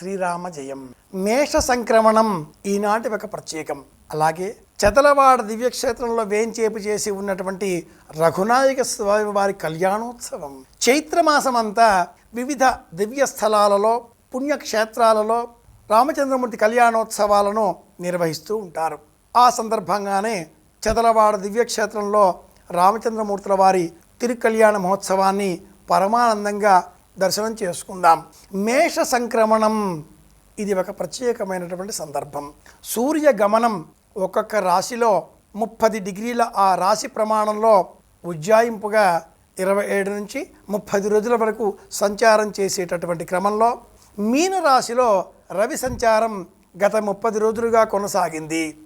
శ్రీరామ జయం మేష సంక్రమణం ఈనాటి ఒక ప్రత్యేకం. అలాగే చదలవాడ దివ్యక్షేత్రంలో వేంచేపు చేసి ఉన్నటువంటి రఘునాయక స్వామి వారి కళ్యాణోత్సవం. చైత్రమాసం అంతా వివిధ దివ్య స్థలాలలో పుణ్యక్షేత్రాలలో రామచంద్రమూర్తి కళ్యాణోత్సవాలను నిర్వహిస్తూ ఉంటారు. ఆ సందర్భంగానే చదలవాడ దివ్యక్షేత్రంలో రామచంద్రమూర్తుల వారి తిరుకళ్యాణ మహోత్సవాన్ని పరమానందంగా దర్శనం చేసుకుందాం. మేష సంక్రమణం ఇది ఒక ప్రత్యేకమైనటువంటి సందర్భం. సూర్య గమనం ఒక్కొక్క రాశిలో ముప్పది డిగ్రీల ఆ రాశి ప్రమాణంలో ఉజ్జాయింపుగా ఇరవై ఏడు నుంచి ముప్పది రోజుల వరకు సంచారం చేసేటటువంటి క్రమంలో మీన రాశిలో రవి సంచారం గత ముప్పది రోజులుగా కొనసాగింది.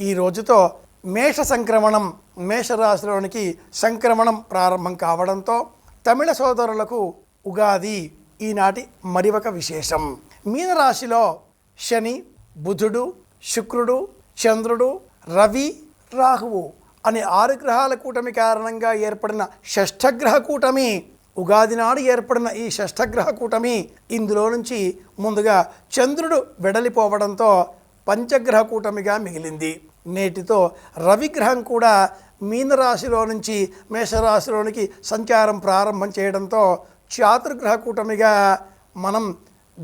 ఈ రోజుతో మేష సంక్రమణం మేషరాశిలోనికి సంక్రమణం ప్రారంభం కావడంతో తమిళ సోదరులకు ఉగాది ఈనాటి మరి ఒక విశేషం. మీనరాశిలో శని బుధుడు శుక్రుడు చంద్రుడు రవి రాహువు అనే ఆరు గ్రహాల కూటమి కారణంగా ఏర్పడిన షష్ఠగ్రహ కూటమి ఉగాది నాడు ఏర్పడిన ఈ షష్ఠగ్రహ కూటమి ఇందులో నుంచి ముందుగా చంద్రుడు వెడలిపోవడంతో పంచగ్రహ కూటమిగా మిగిలింది. నేటితో రవిగ్రహం కూడా మీనరాశిలో నుంచి మేషరాశిలోనికి సంచారం ప్రారంభం చేయడంతో చాతుర్గ్రహ కూటమిగా మనం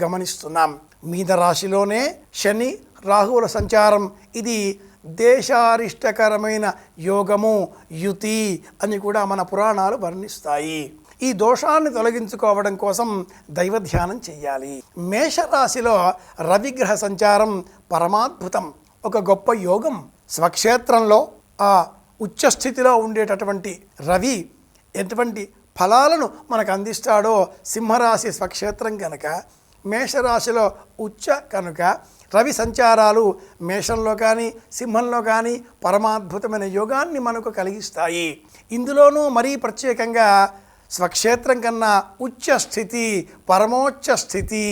గమనిస్తున్నాం. మీద రాశిలోనే శని రాహువుల సంచారం. ఇది దేశారిష్టకరమైన యోగము యుతి అని కూడా మన పురాణాలు వర్ణిస్తాయి. ఈ దోషాన్ని తొలగించుకోవడం కోసం దైవ ధ్యానం చేయాలి మేషరాశిలో రవిగ్రహ సంచారం పరమాద్భుతం. ఒక గొప్ప యోగం. స్వక్షేత్రంలో ఆ ఉచ్చస్థితిలో ఉండేటటువంటి రవి ఎటువంటి ఫలాలను మనకు అందిస్తాడో సింహరాశి స్వక్షేత్రం కనుక మేషరాశిలో ఉచ్చ కనుక రవి సంచారాలు మేషంలో కానీ సింహంలో కానీ పరమాద్భుతమైన యోగాన్ని మనకు కలిగిస్తాయి. ఇందులోనూ మరీ ప్రత్యేకంగా స్వక్షేత్రం కన్నా ఉచ్చ స్థితి పరమోచ్చ స్థితి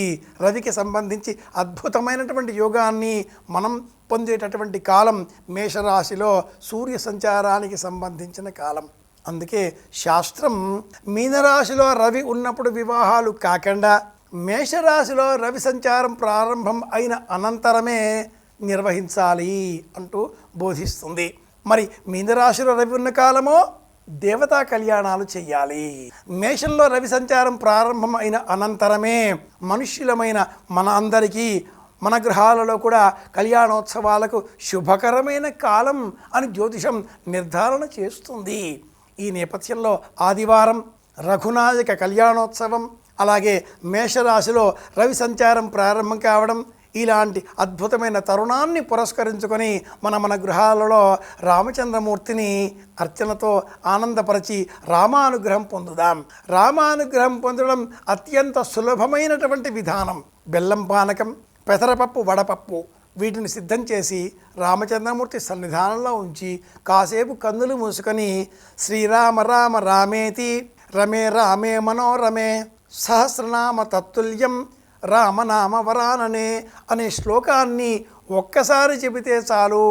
రవికి సంబంధించి అద్భుతమైనటువంటి యోగాన్ని మనం పొందేటటువంటి కాలం మేషరాశిలో సూర్య సంచారానికి సంబంధించిన కాలం. అందుకే శాస్త్రం మీనరాశిలో రవి ఉన్నప్పుడు వివాహాలు కాకుండా మేషరాశిలో రవి సంచారం ప్రారంభం అయిన అనంతరమే నిర్వహించాలి అంటూ బోధిస్తుంది. మరి మీనరాశిలో రవి ఉన్న కాలమో దేవతా కళ్యాణాలు చేయాలి మేషంలో రవి సంచారం ప్రారంభం అయిన అనంతరమే మనుష్యులమైన మన అందరికీ మన గ్రహాలలో కూడా కళ్యాణోత్సవాలకు శుభకరమైన కాలం అని జ్యోతిషం నిర్ధారణ చేస్తుంది. ఈ నేపథ్యంలో ఆదివారం రఘునాయక కళ్యాణోత్సవం అలాగే మేషరాశిలో రవి సంచారం ప్రారంభం కావడం ఇలాంటి అద్భుతమైన తరుణాన్ని పురస్కరించుకొని మన మన గృహాలలో రామచంద్రమూర్తిని అర్చనతో ఆనందపరిచి రామానుగ్రహం పొందుదాం. రామానుగ్రహం పొందడం అత్యంత సులభమైనటువంటి విధానం. బెల్లం పానకం పెసరపప్పు వడపప్పు వీటిని సిద్ధం చేసి రామచంద్రమూర్తి సన్నిధానంలో ఉంచి కాసేపు కన్నులు మూసుకొని శ్రీరామ రామ రామేతి రమే రామే మనోరమే సహస్రనామ తత్తుల్యం రామనామ వరాననే అనే శ్లోకాన్ని ఒక్కసారి చెబితే చాలు.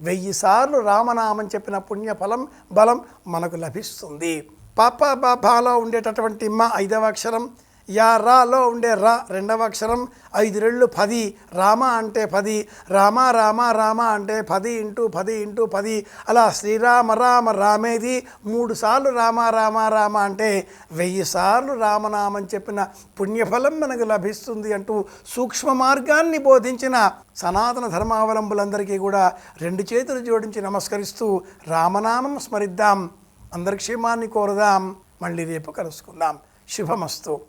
వెయ్యి సార్లు రామనామం చెప్పిన పుణ్యఫలం బలం మనకు లభిస్తుంది. పాప బాబాలో ఉండేటటువంటి మా ఐదవ అక్షరం యా రాలో ఉండే రా రెండవ అక్షరం ఐదు రెళ్ళు పది రామ అంటే పది రామ రామ రామ అంటే పది ఇంటూ పది ఇంటూ పది అలా శ్రీరామ రామ రామేది మూడు సార్లు రామ రామ రామ అంటే వెయ్యి సార్లు రామనామం చెప్పిన పుణ్యఫలం మనకు లభిస్తుంది అంటూ సూక్ష్మ మార్గాన్ని బోధించిన సనాతన ధర్మావలంబులందరికీ కూడా రెండు చేతులు జోడించి నమస్కరిస్తూ రామనామం స్మరిద్దాం. అందరి క్షేమాన్ని కోరదాం. మళ్ళీ రేపు కలుసుకుందాం. శుభమస్తు.